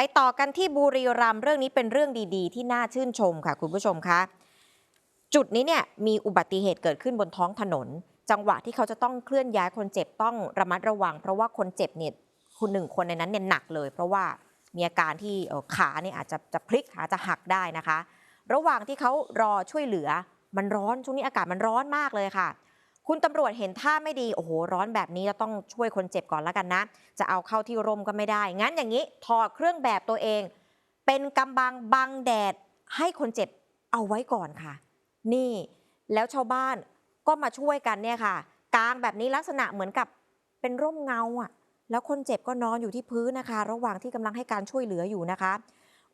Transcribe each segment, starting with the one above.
ไปต่อกันที่บุรีรัมย์เรื่องนี้เป็นเรื่องดีๆ ที่น่าชื่นชมค่ะคุณผู้ชมคะจุดนี้เนี่ยมีอุบัติเหตุเกิดขึ้นบนท้องถนน จังหวะที่เขาจะต้องเคลื่อนย้ายคนเจ็บต้องระมัดระวัง เพราะว่าคนเจ็บเนี่ยคุณหนึ่งคนในนั้นเนี่ยหนักเลย เพราะว่ามีอาการที่ขาเนี่ยอาจจะจะพลิกขาจะหักได้นะคะ ระหว่างที่เขารอช่วยเหลือมันร้อนช่วงนี้อากาศมันร้อนมากเลยค่ะ คุณตำรวจเห็นท่าไม่ดี โอ้โห ร้อนแบบนี้เราต้องช่วยคนเจ็บก่อนแล้วกันนะ จะเอาเข้าที่ร่มก็ไม่ได้ งั้นอย่างนี้ถอดเครื่องแบบตัวเอง เป็นกำบังบังแดดให้คนเจ็บเอาไว้ก่อนค่ะ นี่แล้วชาวบ้านก็มาช่วยกันเนี่ยค่ะ กางแบบนี้ลักษณะเหมือนกับเป็นร่มเงาอะแล้วคนเจ็บก็นอนอยู่ที่พื้นนะคะ ระหว่างที่กำลังให้การช่วยเหลืออยู่นะคะ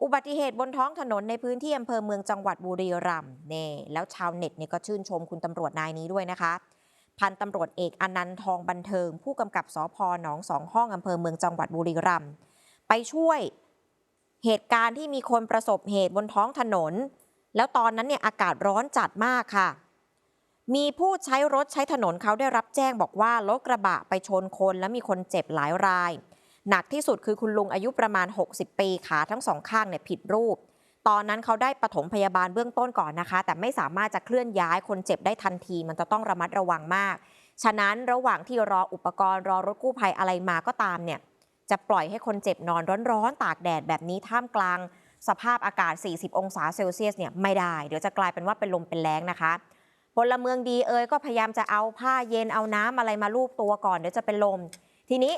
อุบัติเหตุบนท้องถนนในพื้นที่อำเภอเมืองจังหวัดบุรีรัมย์นี่แล้วชาวเน็ตเนี่ยก็ชื่นชมคุณตำรวจนายนี้ด้วยนะคะ พันตำรวจเอกอนันต์ทองบันเทิง ผู้กำกับสพหนองสองห้องอำเภอเมืองจังหวัดบุรีรัมย์ไปช่วยเหตุการณ์ที่มีคนประสบเหตุบนท้องถนน แล้วตอนนั้นเนี่ยอากาศร้อนจัดมากค่ะ มีผู้ใช้รถใช้ถนนเขาได้รับแจ้งบอกว่ารถกระบะไปชนคนแล้วมีคนเจ็บหลายราย หนักที่สุดคือคุณลุงอายุประมาณ 60 ปีขาทั้งสองข้างเนี่ยผิดรูป ตอนนั้นเขาได้ปฐมพยาบาลเบื้องต้นก่อนนะคะ แต่ไม่สามารถจะเคลื่อนย้ายคนเจ็บได้ทันที มันจะต้องระมัดระวังมาก ฉะนั้นระหว่างที่รออุปกรณ์รอรถกู้ภัยอะไรมาก็ตามเนี่ยจะปล่อยให้คนเจ็บนอนร้อนๆ ตากแดดแบบนี้ท่ามกลาง สภาพอากาศ 40 องศาเซลเซียสเนี่ยไม่ได้ เดี๋ยวจะกลายเป็นว่าเป็นลมเป็นแรงนะคะพลเมืองดีเอ่ยก็พยายามจะเอาผ้าเย็นเอาน้ำอะไรมาลูบตัวก่อนเดี๋ยวจะเป็นลม ทีนี้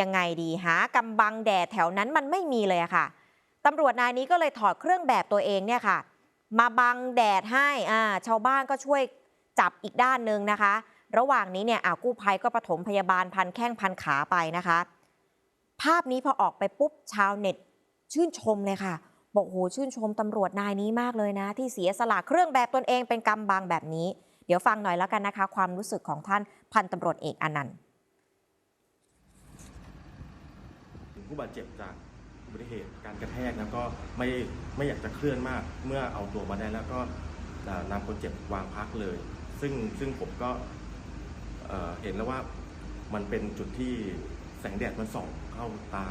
ยังไงดีหากำบังแดดแถวนั้นมันไม่มีเลยอะค่ะ ตำรวจนายนี้ก็เลยถอดเครื่องแบบตัวเองเนี่ยค่ะ มาบังแดดให้อ่าชาวบ้านก็ช่วยจับอีกด้านหนึ่งนะคะ ระหว่างนี้เนี่ยอ่ากู้ภัยก็ปฐมพยาบาลพันแข้งพันขาไปนะคะ ภาพนี้พอออกไปปุ๊บชาวเน็ต ชื่นชมเลยค่ะ บอกโหชื่นชมตำรวจนายนี้มากเลยนะ ที่เสียสละเครื่องแบบตนเองเป็นกำบังแบบนี้ เดี๋ยวฟังหน่อยแล้วกันนะคะ ความรู้สึกของท่านพันตำรวจเอกอนันต์ผู้บาดเจ็บจาก อุบัติเหตุการกระแทกแล้วก็ไม่ไม่อยากจะเคลื่อนมาก เมื่อเอาตัวมาได้แล้วก็นำคนเจ็บวางพักเลย ซึ่งซึ่งผมก็เเห็นแล้วว่ามันเป็นจุดที่แสงแดดมันส่องเข้าตา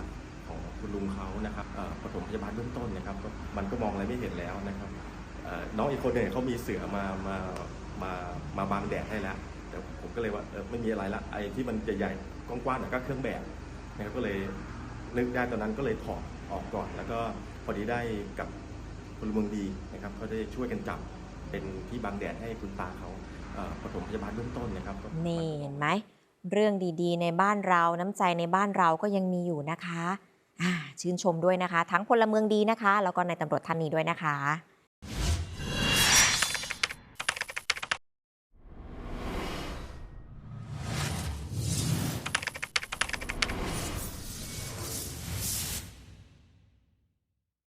ของคุณลุงเขานะครับปฐมพยาบาลเบื้องต้นนะครับ มันก็มองอะไรไม่เห็นแล้วนะครับเอ่อน้องอีกคนหนึ่งเขามีเสือมามามามาบังแดดให้แล้วแต่ผมก็เลยว่าไม่มีอะไรละไอ้ที่มันใหญ่ๆกว้างๆหน่ยก็เครื่องแบบนะครับก็เลย นึกได้ตอนนั้นก็เลยถอดออกก่อน แล้วก็พอดีได้กับพลเมืองดีนะครับเขาได้ช่วยกันจับเป็นที่บังแดดให้คุณตาเขาเอ่อปฐมพยาบาลเบื้องต้นนะครับนี่เห็นไหมเรื่องดีๆ ในบ้านเราน้ำใจในบ้านเราก็ยังมีอยู่นะคะชื่นชมด้วยนะคะ ทั้งพลเมืองดีนะคะ แล้วก็ในตำรวจท่านนี้ด้วยนะคะ